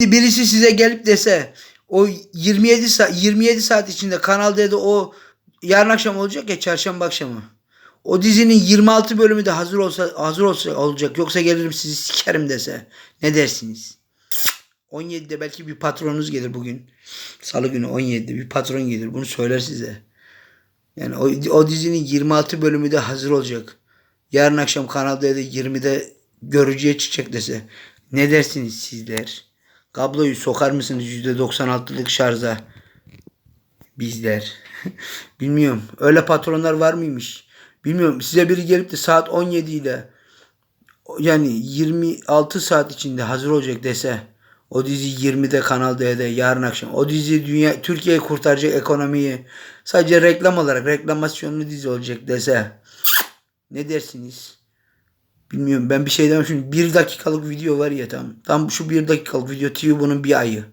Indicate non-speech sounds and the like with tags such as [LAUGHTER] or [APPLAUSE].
Birisi size gelip dese o 27 saat 27 saat içinde Kanal D'de o yarın akşam olacak ya çarşamba akşamı. O dizinin 26 bölümü de hazır olsa hazır olsa olacak. Yoksa gelirim sizi sikerim dese. Ne dersiniz? 17'de belki bir patronunuz gelir bugün. Salı günü 17'de bir patron gelir. Bunu söyler size. Yani o, o dizinin 26 bölümü de hazır olacak. Yarın akşam Kanal D'de 20'de görücüye çıkacak dese. Ne dersiniz sizler? Kabloyu sokar mısınız %96'lık şarja? Bizler. [LAUGHS] Bilmiyorum. Öyle patronlar var mıymış? Bilmiyorum. Size biri gelip de saat 17 ile yani 26 saat içinde hazır olacak dese o dizi 20'de Kanal D'de yarın akşam. O dizi dünya Türkiye'yi kurtaracak ekonomiyi sadece reklam olarak reklamasyonlu dizi olacak dese ne dersiniz? Bilmiyorum ben bir şey demem. Şimdi bir dakikalık video var ya tam. Tam şu bir dakikalık video TV bunun bir ayı.